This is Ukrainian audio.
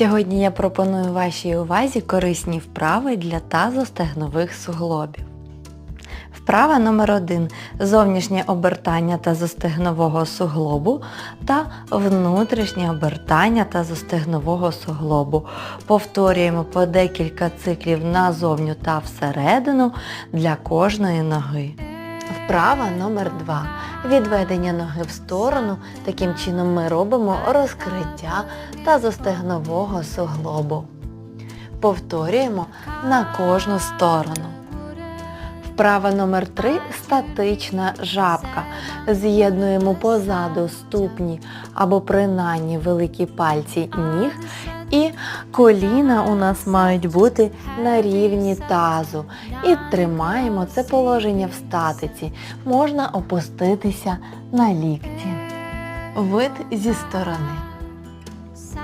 Сьогодні я пропоную вашій увазі корисні вправи для тазостегнових суглобів. Вправа номер 1 Зовнішнє обертання тазостегнового суглобу та внутрішнє обертання тазостегнового суглобу. Повторюємо по декілька циклів назовню та всередину для кожної ноги. Вправа номер 2 Відведення ноги в сторону. Таким чином ми робимо розкриття тазостегнового суглобу. Повторюємо на кожну сторону. Вправа номер 3 статична жабка. З'єднуємо позаду ступні або принаймні великі пальці ніг і коліна у нас мають бути на рівні тазу. І тримаємо це положення в статиці. Можна опуститися на лікті. Вид зі сторони.